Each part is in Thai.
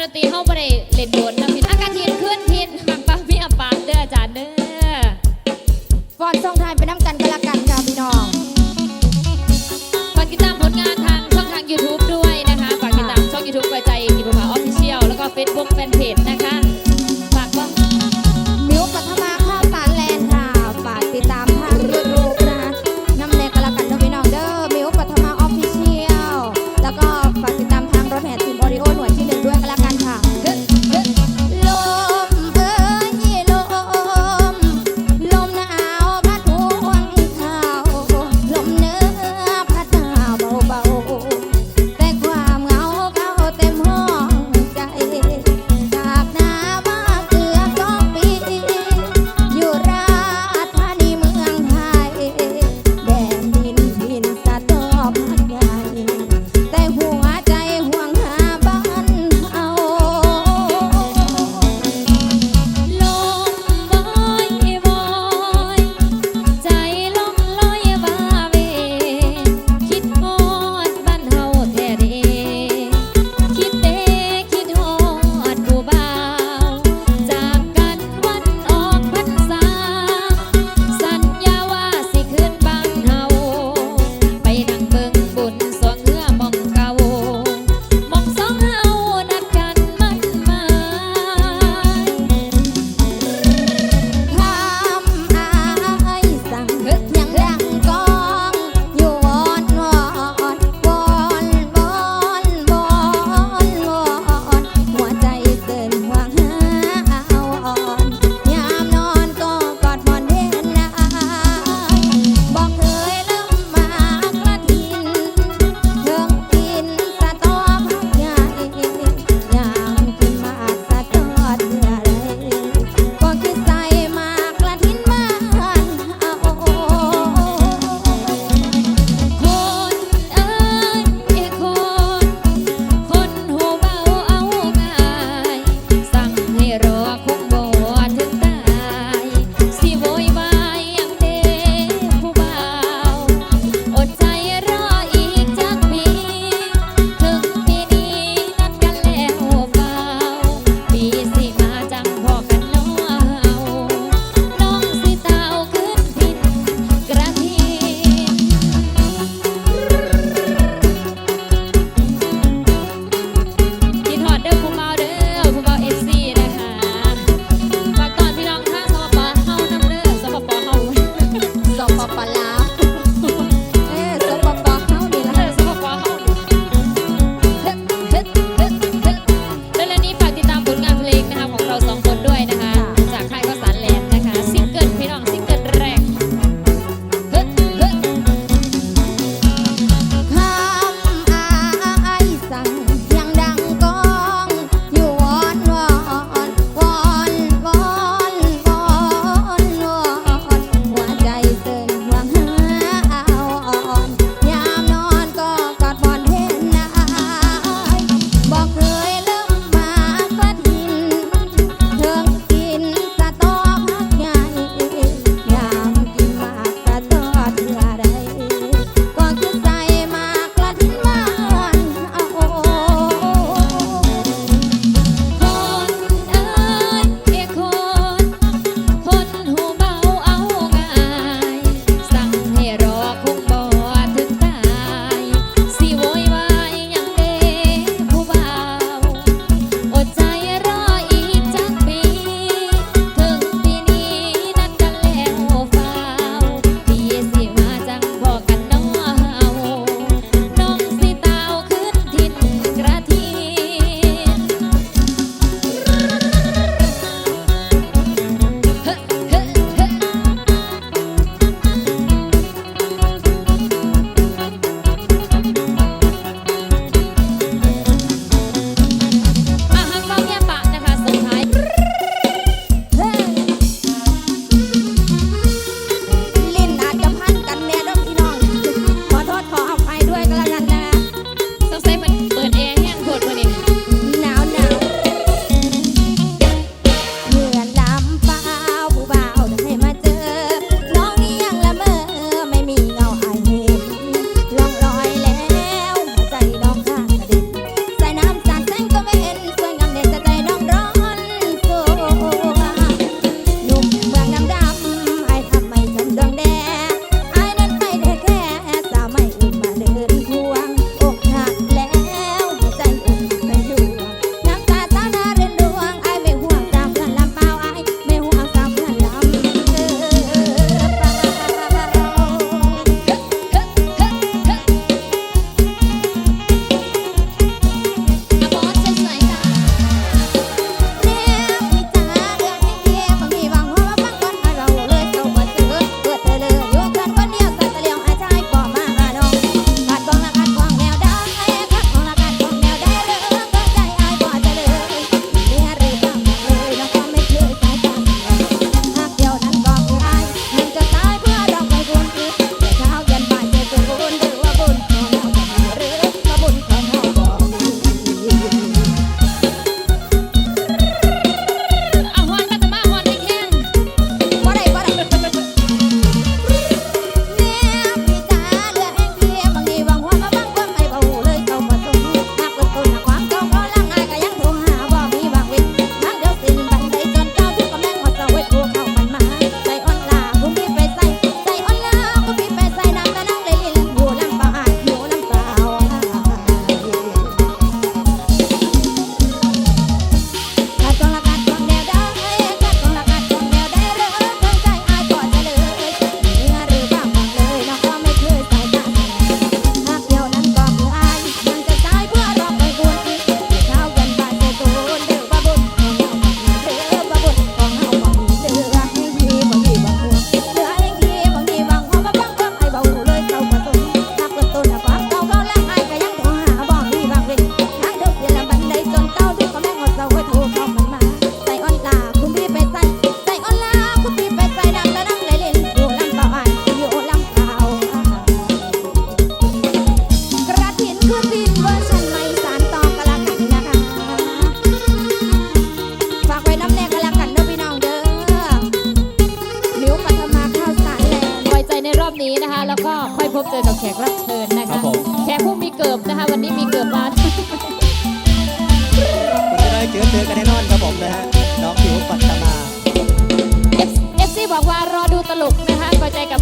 ดนตรีเข้าไปเล่นบดนนะพี่อากาศทินขึ้นทินปังปังพี่อับปางเด้ออาจารย์เด้อฟอนช่องทายไปน้ำกันก็ละกันค่ะพี่น้องฝากติดตามผลงานทางช่องทาง YouTube ด้วยนะคะฝากติดตามช่องยูทูบไวใจกิบภาออฟฟิเชียลแล้วก็เฟซบุ๊กแฟนเพจนะคะ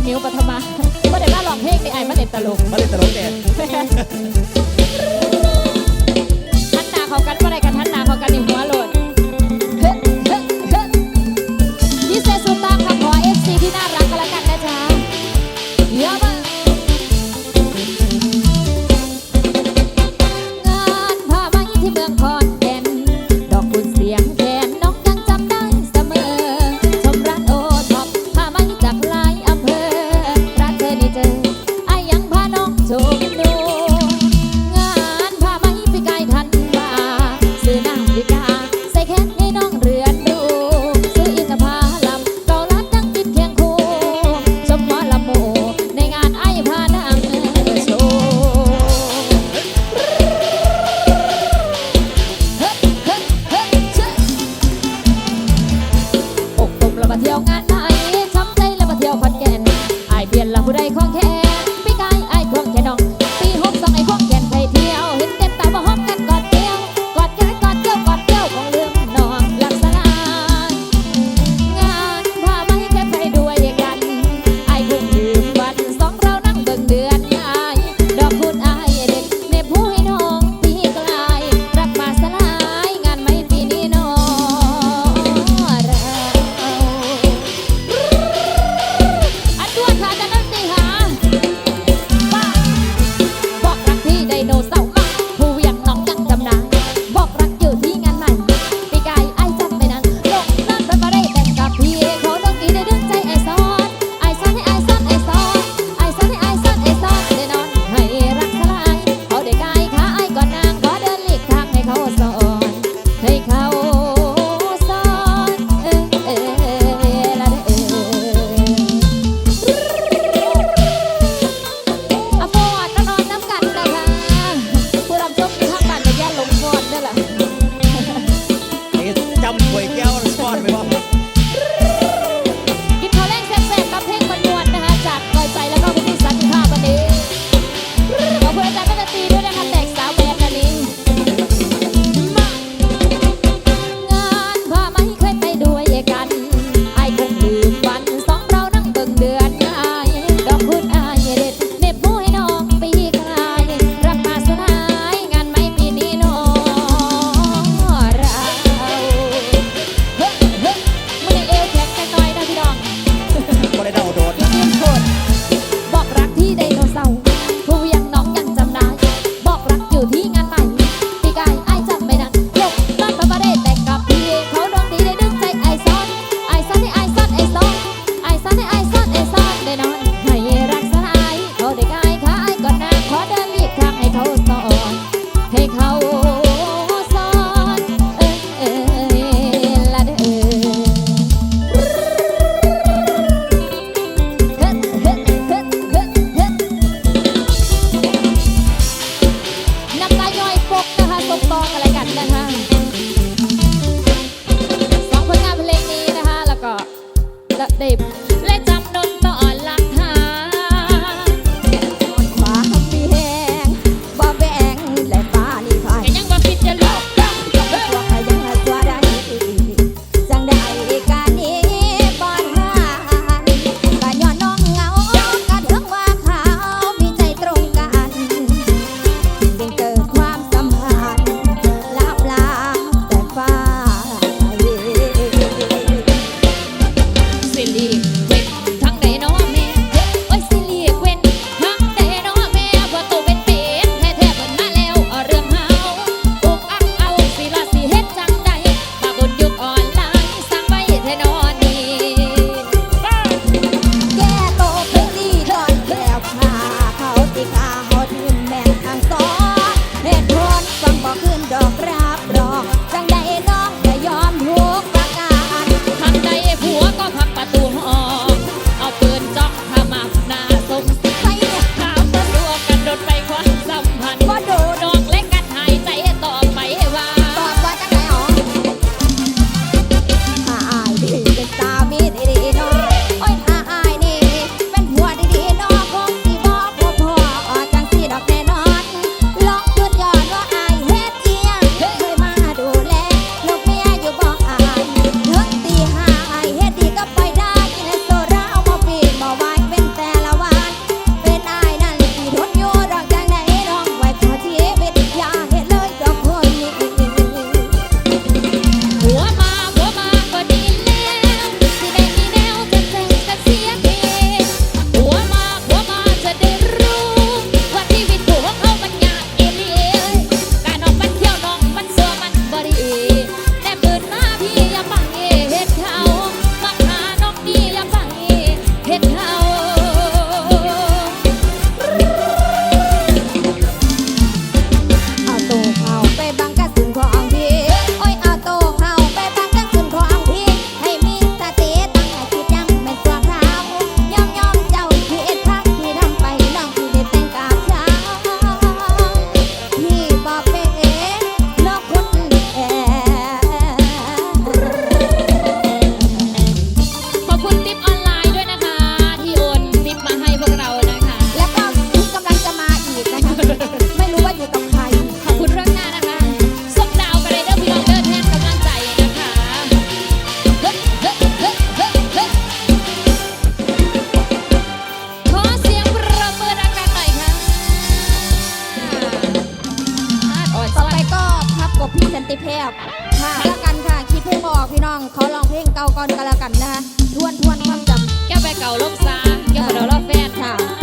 มิวปฐมาไม่ได้มาลองเพลงแต่ไอ้มาเล่นตลกมาเล่นตลกแต่ท่านตาเขากันมาได้กันท่านตาเขากันในหัวโลด ติภาพค่ะแล้วกันค่ะ คิดเพลงบอกพี่น้อง เขาลองเพลงเก่าก่อนก็แล้วกันนะคะทวนทวนความจำแก้วไปเก่าลบซาแก้วเราลอแฟนค่ะ